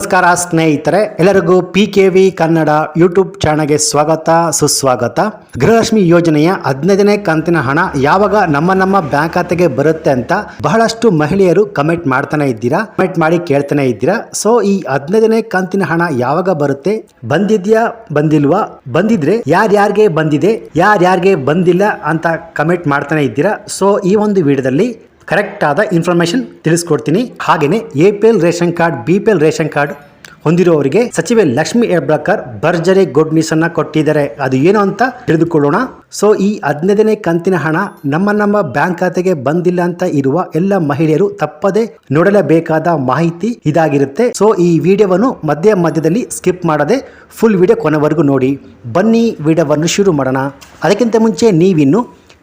ನಮಸ್ಕಾರ ಸ್ನೇಹಿತರೆ, ಎಲ್ಲರಿಗೂ P K V Kannada YouTube ಚಾನಲ್ಗೆ ಸ್ವಾಗತ, ಸುಸ್ವಾಗತ. ಗೃಹಲಕ್ಷ್ಮಿ ಯೋಜನೆಯ ಹದಿನೈದನೇ ಕಂತಿನ ಹಣ ಯಾವಾಗ ನಮ್ಮ ನಮ್ಮ ಬ್ಯಾಂಕ್ ಖಾತೆಗೆ ಬರುತ್ತೆ ಅಂತ ಬಹಳಷ್ಟು ಮಹಿಳೆಯರು ಕಮೆಂಟ್ ಮಾಡ್ತಾನೆ ಇದ್ದೀರಾ ಕಮೆಂಟ್ ಮಾಡಿ ಕೇಳ್ತಾನೆ ಇದ್ದೀರಾ. ಸೊ ಈ ಹದಿನೈದನೇ ಕಂತಿನ ಹಣ ಯಾವಾಗ ಬರುತ್ತೆ? ಬಂದಿದ್ಯಾ, ಬಂದಿಲ್ವಾ? ಬಂದಿದ್ರೆ ಯಾರ್ಯಾರಿಗೆ ಬಂದಿದೆ, ಯಾರ್ಯಾರಿಗೆ ಬಂದಿಲ್ಲ ಅಂತ ಕಮೆಂಟ್ ಮಾಡ್ತಾನೆ ಇದ್ದೀರಾ. ಸೊ ಈ ಒಂದು ವಿಡಿಯೋದಲ್ಲಿ ಕರೆಕ್ಟ್ ಇನ್ಫಾರ್ಮೇಷನ್ ತಿಳಿಸ್ಕೊಡ್ತೀನಿ. ಹಾಗೆಯೇ A P L ration card, B P L ration card ಹೊಂದಿರುವವರಿಗೆ ಸಚಿವೆ ಲಕ್ಷ್ಮಿ ಹೆಬ್ಳಕರ್ ಭರ್ಜರಿ ಗುಡ್ ನ್ಯೂಸ್ ಅನ್ನ ಕೊಟ್ಟಿದ್ದಾರೆ. ಅದು ಏನು ಅಂತ ತಿಳಿದುಕೊಳ್ಳೋಣ. ಸೊ ಈ ಹದಿನೈದನೇ ಕಂತಿನ ಹಣ ನಮ್ಮ ನಮ್ಮ ಬ್ಯಾಂಕ್ ಖಾತೆಗೆ ಬಂದಿಲ್ಲ ಅಂತ ಇರುವ ಎಲ್ಲ ಮಹಿಳೆಯರು ತಪ್ಪದೆ ನೋಡಲೇಬೇಕಾದ ಮಾಹಿತಿ ಇದಾಗಿರುತ್ತೆ. ಸೊ ಈ ವಿಡಿಯೋವನ್ನು ಮಧ್ಯ ಮಧ್ಯದಲ್ಲಿ ಸ್ಕಿಪ್ ಮಾಡದೆ ಫುಲ್ ವಿಡಿಯೋ ಕೊನೆವರೆಗೂ ನೋಡಿ. ಬನ್ನಿ ವಿಡಿಯೋವನ್ನು ಶುರು ಮಾಡೋಣ. ಅದಕ್ಕಿಂತ ಮುಂಚೆ ನೀವಿನ್ನು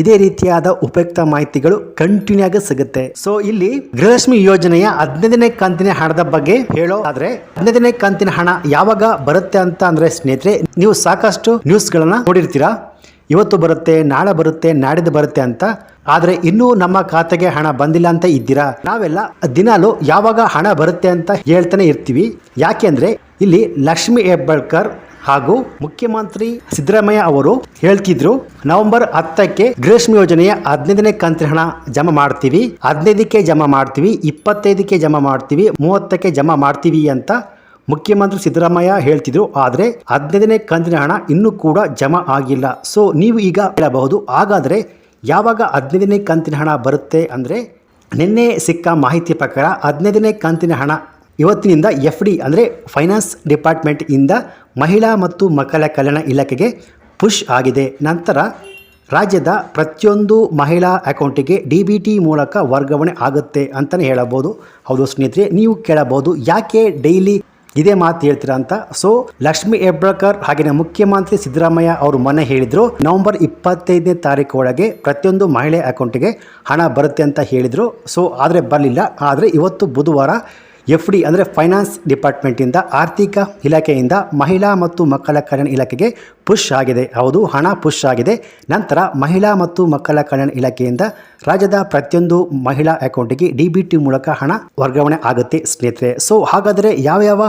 ಇದೇ ರೀತಿಯಾದ ಉಪಯುಕ್ತ ಮಾಹಿತಿಗಳು ಕಂಟಿನ್ಯೂ ಆಗಿ ಸಿಗುತ್ತೆ. ಸೊ ಇಲ್ಲಿ ಗೃಹಲಕ್ಷ್ಮಿ ಯೋಜನೆಯ ಹದಿನೈದನೇ ಕಂತಿನ ಹಣದ ಬಗ್ಗೆ ಹೇಳೋ ಆದ್ರೆ ಹದಿನೈದನೇ ಕಂತಿನ ಹಣ ಯಾವಾಗ ಬರುತ್ತೆ ಅಂತ ಅಂದ್ರೆ ಸ್ನೇಹಿತರೆ, ನೀವು ಸಾಕಷ್ಟು ನ್ಯೂಸ್ ಗಳನ್ನ ನೋಡಿರ್ತೀರಾ? ಇವತ್ತು ಬರುತ್ತೆ, ನಾಳೆ ಬರುತ್ತೆ, ನಾಡಿದ್ದು ಬರುತ್ತೆ ಅಂತ. ಆದರೆ ಇನ್ನೂ ನಮ್ಮ ಖಾತೆಗೆ ಹಣ ಬಂದಿಲ್ಲ ಅಂತ ಇದ್ದೀರಾ? ನಾವೆಲ್ಲ ದಿನಾಲು ಯಾವಾಗ ಹಣ ಬರುತ್ತೆ ಅಂತ ಹೇಳ್ತಾನೆ ಇರ್ತೀವಿ. ಯಾಕೆಂದ್ರೆ ಇಲ್ಲಿ ಲಕ್ಷ್ಮಿ ಹೆಬ್ಬಾಳ್ಕರ್ ಹಾಗೂ ಮುಖ್ಯಮಂತ್ರಿ ಸಿದ್ದರಾಮಯ್ಯ ಅವರು ಹೇಳ್ತಿದ್ರು, ನವೆಂಬರ್ ಹತ್ತಕ್ಕೆ ಗೃಹಲಕ್ಷ್ಮಿ ಯೋಜನೆಯ ಹದಿನೈದನೇ ಕಂತಿನ ಹಣ ಜಮಾ ಮಾಡ್ತೀವಿ, ಹದಿನೈದಕ್ಕೆ ಜಮಾ ಮಾಡ್ತೀವಿ, ಇಪ್ಪತ್ತೈದಕ್ಕೆ ಜಮಾ ಮಾಡ್ತೀವಿ, ಮೂವತ್ತಕ್ಕೆ ಜಮಾ ಮಾಡ್ತೀವಿ ಅಂತ ಮುಖ್ಯಮಂತ್ರಿ ಸಿದ್ದರಾಮಯ್ಯ ಹೇಳ್ತಿದ್ರು. ಆದರೆ ಹದಿನೈದನೇ ಕಂತಿನ ಹಣ ಇನ್ನೂ ಕೂಡ ಜಮಾ ಆಗಿಲ್ಲ. ಸೊ ನೀವು ಈಗ ಹೇಳಬಹುದು, ಹಾಗಾದರೆ ಯಾವಾಗ ಹದಿನೈದನೇ ಕಂತಿನ ಹಣ ಬರುತ್ತೆ ಅಂದರೆ ನಿನ್ನೆ ಸಿಕ್ಕ ಮಾಹಿತಿ ಪ್ರಕಾರ ಹದಿನೈದನೇ ಕಂತಿನ ಹಣ ಇವತ್ತಿನಿಂದ ಎಫ್ ಡಿ ಅಂದರೆ ಫೈನಾನ್ಸ್ ಡಿಪಾರ್ಟ್ಮೆಂಟಿಂದ ಮಹಿಳಾ ಮತ್ತು ಮಕ್ಕಳ ಕಲ್ಯಾಣ ಇಲಾಖೆಗೆ ಪುಷ್ ಆಗಿದೆ. ನಂತರ ರಾಜ್ಯದ ಪ್ರತಿಯೊಂದು ಮಹಿಳಾ ಅಕೌಂಟಿಗೆ ಡಿ ಬಿ ಟಿ ಮೂಲಕ ವರ್ಗಾವಣೆ ಆಗುತ್ತೆ ಅಂತಲೇ ಹೇಳಬಹುದು. ಹೌದು ಸ್ನೇಹಿತರೆ, ನೀವು ಕೇಳಬಹುದು ಯಾಕೆ ಡೈಲಿ ಇದೇ ಮಾತು ಹೇಳ್ತೀರಾ ಅಂತ. ಸೊ ಲಕ್ಷ್ಮಿ ಹೆಬ್ಬಾಳ್ಕರ್ ಹಾಗೆಯೇ ಮುಖ್ಯಮಂತ್ರಿ ಸಿದ್ದರಾಮಯ್ಯ ಅವರು ಮೊನ್ನೆ ಹೇಳಿದರು, ನವೆಂಬರ್ ಇಪ್ಪತ್ತೈದನೇ ತಾರೀಕು ಒಳಗೆ ಪ್ರತಿಯೊಂದು ಮಹಿಳೆ ಅಕೌಂಟಿಗೆ ಹಣ ಬರುತ್ತೆ ಅಂತ ಹೇಳಿದರು. ಸೊ ಆದರೆ ಬರಲಿಲ್ಲ. ಆದರೆ ಇವತ್ತು ಬುಧವಾರ ಎಫ್ ಡಿ ಅಂದರೆ ಫೈನಾನ್ಸ್ ಡಿಪಾರ್ಟ್ಮೆಂಟಿಂದ ಆರ್ಥಿಕ ಇಲಾಖೆಯಿಂದ ಮಹಿಳಾ ಮತ್ತು ಮಕ್ಕಳ ಕಲ್ಯಾಣ ಇಲಾಖೆಗೆ ಪುಷ್ ಆಗಿದೆ. ಹೌದು, ಹಣ ಪುಷ್ ಆಗಿದೆ. ನಂತರ ಮಹಿಳಾ ಮತ್ತು ಮಕ್ಕಳ ಕಲ್ಯಾಣ ಇಲಾಖೆಯಿಂದ ರಾಜ್ಯದ ಪ್ರತಿಯೊಂದು ಮಹಿಳಾ ಅಕೌಂಟಿಗೆ ಡಿ ಬಿ ಟಿ ಮೂಲಕ ಹಣ ವರ್ಗಾವಣೆ ಆಗುತ್ತೆ ಸ್ನೇಹಿತರೆ. ಸೊ ಹಾಗಾದರೆ ಯಾವ ಯಾವ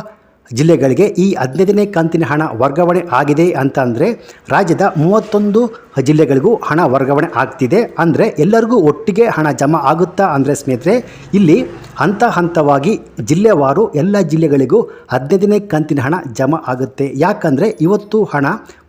ಜಿಲ್ಲೆಗಳಿಗೆ ಈ ಹದಿನೈದನೇ ಕಂತಿನ ಹಣ ವರ್ಗಾವಣೆ ಆಗಿದೆ ಅಂತ ಅಂದರೆ ರಾಜ್ಯದ ಮೂವತ್ತೊಂದು ಜಿಲ್ಲೆಗಳಿಗೂ ಹಣ ವರ್ಗಾವಣೆ ಆಗ್ತಿದೆ ಅಂದರೆ ಎಲ್ಲರಿಗೂ ಒಟ್ಟಿಗೆ ಹಣ ಜಮಾ ಆಗುತ್ತಾ ಅಂದರೆ ಸ್ನೇಹಿತರೆ, ಇಲ್ಲಿ ಹಂತ ಹಂತವಾಗಿ ಜಿಲ್ಲೆವಾರು ಎಲ್ಲ ಜಿಲ್ಲೆಗಳಿಗೂ ಹದಿನೈದನೇ ಕಂತಿನ ಹಣ ಜಮಾ ಆಗುತ್ತೆ. ಯಾಕಂದರೆ ಇವತ್ತು ಹಣ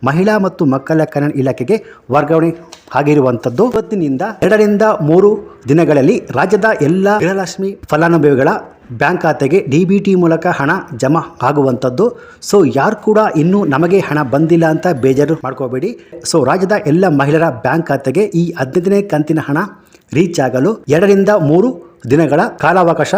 ಮಹಿಳಾ ಮತ್ತು ಮಕ್ಕಳ ಕಲ್ಯಾಣ ಇಲಾಖೆಗೆ ವರ್ಗಾವಣೆ ಆಗಿರುವಂಥದ್ದು ಇವತ್ತಿನಿಂದ ಎರಡರಿಂದ ಮೂರು ದಿನಗಳಲ್ಲಿ ರಾಜ್ಯದ ಎಲ್ಲ ಗೃಹಲಕ್ಷ್ಮಿ ಫಲಾನುಭವಿಗಳ ಬ್ಯಾಂಕ್ ಖಾತೆಗೆ ಡಿ ಬಿ ಟಿ ಮೂಲಕ ಹಣ ಜಮಾ ಆಗುವಂಥದ್ದು ಸೊ, ಯಾರು ಕೂಡ ಇನ್ನೂ ನಮಗೆ ಹಣ ಬಂದಿಲ್ಲ ಅಂತ ಬೇಜಾರು ಮಾಡ್ಕೋಬೇಡಿ. ಸೊ, ರಾಜ್ಯದ ಎಲ್ಲ ಮಹಿಳೆಯರ ಬ್ಯಾಂಕ್ ಖಾತೆಗೆ ಈ ಹದಿನೈದನೇ ಕಂತಿನ ಹಣ ರೀಚ್ ಆಗಲು ಎರಡರಿಂದ ಮೂರು ದಿನಗಳ ಕಾಲಾವಕಾಶ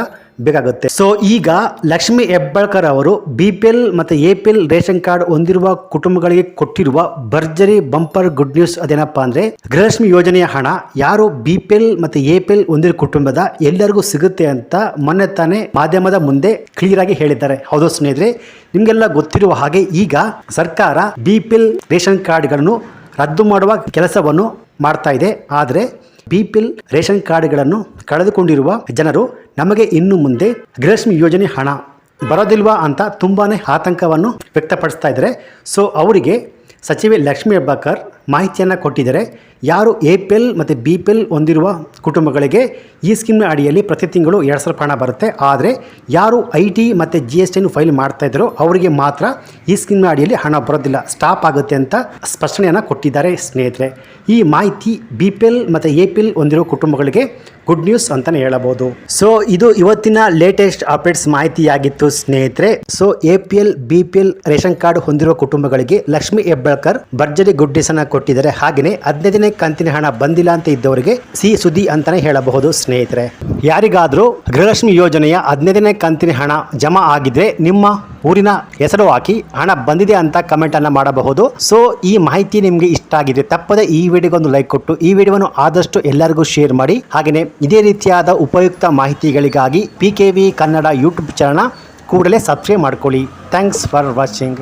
ಬೇಕಾಗುತ್ತೆ. ಸೊ ಈಗ ಲಕ್ಷ್ಮಿ ಹೆಬ್ಬಾಳ್ಕರ್ ಅವರು ಬಿ ಪಿ ಎಲ್ ಮತ್ತು A P L ration card ಹೊಂದಿರುವ ಕುಟುಂಬಗಳಿಗೆ ಕೊಟ್ಟಿರುವ ಭರ್ಜರಿ ಬಂಪರ್ ಗುಡ್ ನ್ಯೂಸ್ ಅದೇನಪ್ಪ ಅಂದರೆ ಗೃಹಲಕ್ಷ್ಮಿ ಯೋಜನೆಯ ಹಣ ಯಾರು ಬಿ ಪಿ ಎಲ್ ಮತ್ತು ಎ ಪಿ ಎಲ್ ಹೊಂದಿರುವ ಕುಟುಂಬದ ಎಲ್ಲರಿಗೂ ಸಿಗುತ್ತೆ ಅಂತ ಮೊನ್ನೆ ತಾನೇ ಮಾಧ್ಯಮದ ಮುಂದೆ ಕ್ಲಿಯರ್ ಆಗಿ ಹೇಳಿದ್ದಾರೆ. ಹೌದು ಸ್ನೇಹಿತರೆ, ನಿಮಗೆಲ್ಲ ಗೊತ್ತಿರುವ ಹಾಗೆ ಈಗ ಸರ್ಕಾರ ಬಿ ಪಿ ಎಲ್ ರೇಷನ್ ಕಾರ್ಡ್ಗಳನ್ನು ರದ್ದು ಮಾಡುವ ಕೆಲಸವನ್ನು ಮಾಡ್ತಾ ಇದೆ. ಆದರೆ ಬಿ ಪಿ ಎಲ್ ರೇಷನ್ ಕಾರ್ಡ್ಗಳನ್ನು ಕಳೆದುಕೊಂಡಿರುವ ಜನರು ನಮಗೆ ಇನ್ನು ಮುಂದೆ ಗೃಹಲಕ್ಷ್ಮಿ ಯೋಜನೆ ಹಣ ಬರೋದಿಲ್ವಾ ಅಂತ ತುಂಬಾ ಆತಂಕವನ್ನು ವ್ಯಕ್ತಪಡಿಸ್ತಾ ಇದ್ದಾರೆ. ಸೊ, ಅವರಿಗೆ ಸಚಿವೆ ಲಕ್ಷ್ಮೀ ಹೆಬ್ಬಾಳ್ಕರ್ ಮಾಹಿತಿಯನ್ನು ಕೊಟ್ಟಿದ್ದಾರೆ. ಯಾರು ಎ ಪಿ ಎಲ್ ಮತ್ತು ಬಿ ಪಿ ಎಲ್ ಹೊಂದಿರುವ ಕುಟುಂಬಗಳಿಗೆ ಈ ಸ್ಕೀಮ್ನ ಅಡಿಯಲ್ಲಿ ಪ್ರತಿ ತಿಂಗಳು ಎರಡು ಸಾವಿರ ಹಣ ಬರುತ್ತೆ. ಆದರೆ ಯಾರು ಐ ಟಿ ಮತ್ತು ಜಿ ಎಸ್ ಟಿಯನ್ನು ಫೈಲ್ ಮಾಡ್ತಾ ಇದ್ದರೋ ಅವರಿಗೆ ಮಾತ್ರ ಈ ಸ್ಕೀಮ್ನ ಅಡಿಯಲ್ಲಿ ಹಣ ಬರೋದಿಲ್ಲ. ಸ್ಟಾಪ್ ಆಗುತ್ತೆ ಅಂತ ಸ್ಪಷ್ಟನೆಯನ್ನು ಕೊಟ್ಟಿದ್ದಾರೆ ಸ್ನೇಹಿತರೆ. ಈ ಮಾಹಿತಿ ಬಿ ಪಿ ಎಲ್ ಮತ್ತು ಎ ಪಿ ಎಲ್ ಹೊಂದಿರೋ ಕುಟುಂಬಗಳಿಗೆ ಗುಡ್ ನ್ಯೂಸ್ ಅಂತಲೇ ಹೇಳಬಹುದು. ಸೊ, ಇದು ಇವತ್ತಿನ ಲೇಟೆಸ್ಟ್ ಅಪ್ಡೇಟ್ಸ್ ಮಾಹಿತಿಯಾಗಿತ್ತು ಸ್ನೇಹಿತರೆ. So, A P L, B P L ration card ಹೊಂದಿರುವ ಕುಟುಂಬಗಳಿಗೆ ಲಕ್ಷ್ಮಿ ಹೆಬ್ಬಾಳ್ಕರ್ ಭರ್ಜರಿ ಗುಡ್ ನ್ಯೂಸ್ ಅನ್ನ ಕೊಟ್ಟಿದ್ದಾರೆ. ಹಾಗೆಯೇ ಹದಿನೈದನೇ ಕಂತಿನ ಹಣ ಬಂದಿಲ್ಲ ಅಂತ ಇದ್ದವರಿಗೆ ಸಿ ಸುದ್ದಿ ಅಂತಾನೆ ಹೇಳಬಹುದು ಸ್ನೇಹಿತರೆ. ಯಾರಿಗಾದರೂ ಗೃಹಲಕ್ಷ್ಮಿ ಯೋಜನೆಯ ಹದಿನೈದನೇ ಕಂತಿನ ಹಣ ಜಮಾ ಆಗಿದ್ರೆ ನಿಮ್ಮ ಊರಿನ ಹೆಸರು ಹಾಕಿ ಹಣ ಬಂದಿದೆ ಅಂತ ಕಮೆಂಟ್ ಅನ್ನ ಮಾಡಬಹುದು. ಸೊ ಈ ಮಾಹಿತಿ ನಿಮಗೆ ಇಷ್ಟ ಆಗಿದೆ ತಪ್ಪದೆ ಈ ವಿಡಿಯೋಗೊಂದು ಲೈಕ್ ಕೊಟ್ಟು, ಈ ವಿಡಿಯೋವನ್ನು ಆದಷ್ಟು ಎಲ್ಲರಿಗೂ ಶೇರ್ ಮಾಡಿ. ಹಾಗೆಯೇ ಇದೇ ರೀತಿಯಾದ ಉಪಯುಕ್ತ ಮಾಹಿತಿಗಳಿಗಾಗಿ P K V Kannada YouTube channel ಕೂಡಲೇ ಸಬ್ಸ್ಕ್ರೈಬ್ ಮಾಡ್ಕೊಳ್ಳಿ. Thanks for watching